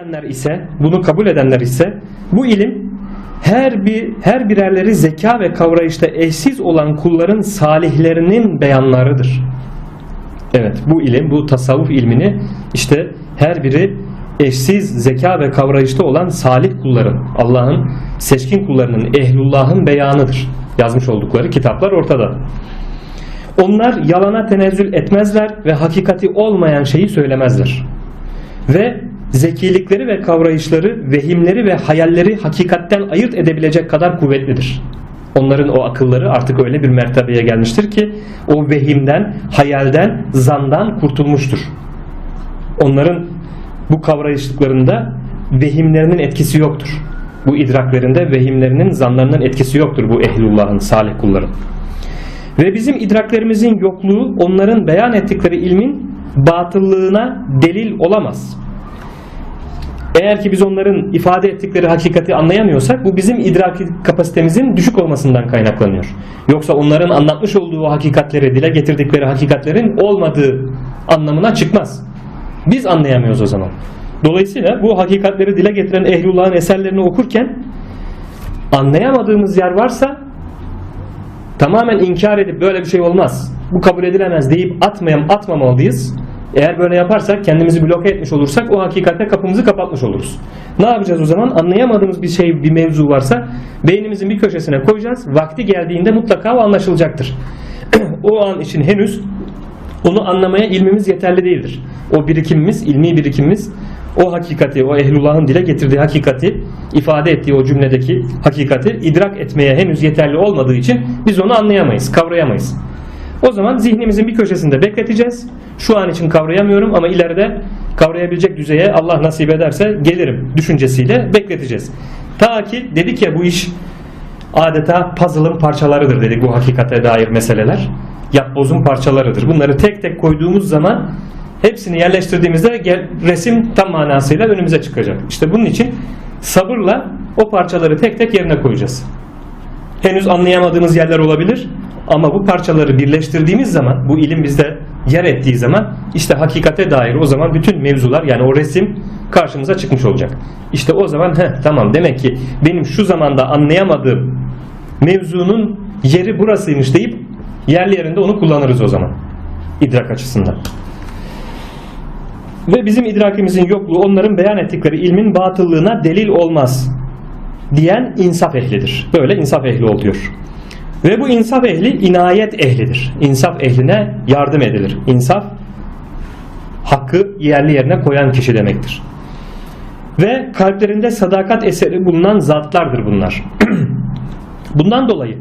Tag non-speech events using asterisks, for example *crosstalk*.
edenler ise, bunu kabul edenler ise bu ilim her bir her birerleri zeka ve kavrayışta eşsiz olan kulların salihlerinin beyanlarıdır. Evet, bu ilim, bu tasavvuf ilmini işte her biri eşsiz zeka ve kavrayışta olan salih kulların, Allah'ın seçkin kullarının, ehlullahın beyanıdır. Yazmış oldukları kitaplar ortada. Onlar yalana tenezzül etmezler ve hakikati olmayan şeyi söylemezler. Ve zekilikleri ve kavrayışları, vehimleri ve hayalleri hakikatten ayırt edebilecek kadar kuvvetlidir. Onların o akılları artık öyle bir mertebeye gelmiştir ki o vehimden, hayalden, zandan kurtulmuştur. Onların bu kavrayışlıklarında vehimlerinin etkisi yoktur. Bu idraklerinde vehimlerinin, zanlarının etkisi yoktur bu ehlullahın, salih kulların. Ve bizim idraklerimizin yokluğu onların beyan ettikleri ilmin batıllığına delil olamaz. Eğer ki biz onların ifade ettikleri hakikati anlayamıyorsak bu bizim idrak kapasitemizin düşük olmasından kaynaklanıyor. Yoksa onların anlatmış olduğu hakikatleri, dile getirdikleri hakikatlerin olmadığı anlamına çıkmaz. Biz anlayamıyoruz o zaman. Dolayısıyla bu hakikatleri dile getiren ehlullahın eserlerini okurken anlayamadığımız yer varsa tamamen inkar edip böyle bir şey olmaz, bu kabul edilemez deyip atmayam atmamalıyız. Eğer böyle yaparsak kendimizi bloke etmiş olursak o hakikate kapımızı kapatmış oluruz. Ne yapacağız o zaman? Anlayamadığımız bir şey, bir mevzu varsa beynimizin bir köşesine koyacağız. Vakti geldiğinde mutlaka o anlaşılacaktır. *clears throat* o an için henüz onu anlamaya ilmimiz yeterli değildir. O birikimimiz, ilmi birikimimiz o hakikati, o ehlullahın dile getirdiği hakikati, ifade ettiği o cümledeki hakikati idrak etmeye henüz yeterli olmadığı için biz onu anlayamayız, kavrayamayız. O zaman zihnimizin bir köşesinde bekleteceğiz. Şu an için kavrayamıyorum ama ileride kavrayabilecek düzeye Allah nasip ederse gelirim düşüncesiyle bekleteceğiz. Ta ki dedik ya bu iş adeta puzzle'ın parçalarıdır dedik bu hakikate dair meseleler. Yapbozun parçalarıdır. Bunları tek tek koyduğumuz zaman hepsini yerleştirdiğimizde gel- resim tam manasıyla önümüze çıkacak. İşte bunun için sabırla o parçaları tek tek yerine koyacağız. Henüz anlayamadığımız yerler olabilir ama bu parçaları birleştirdiğimiz zaman bu ilim bizde yer ettiği zaman işte hakikate dair o zaman bütün mevzular yani o resim karşımıza çıkmış olacak. İşte o zaman he tamam demek ki benim şu zamanda anlayamadığım mevzunun yeri burasıymış deyip yerli yerinde onu kullanırız o zaman idrak açısından. Ve bizim idrakimizin yokluğu onların beyan ettikleri ilmin batıllığına delil olmaz diyen insaf ehlidir. Böyle insaf ehli oluyor. Ve bu insaf ehli inayet ehlidir. İnsaf ehline yardım edilir. İnsaf hakkı yerli yerine koyan kişi demektir. Ve kalplerinde sadakat eseri bulunan zatlardır bunlar. *clears throat* Bundan dolayı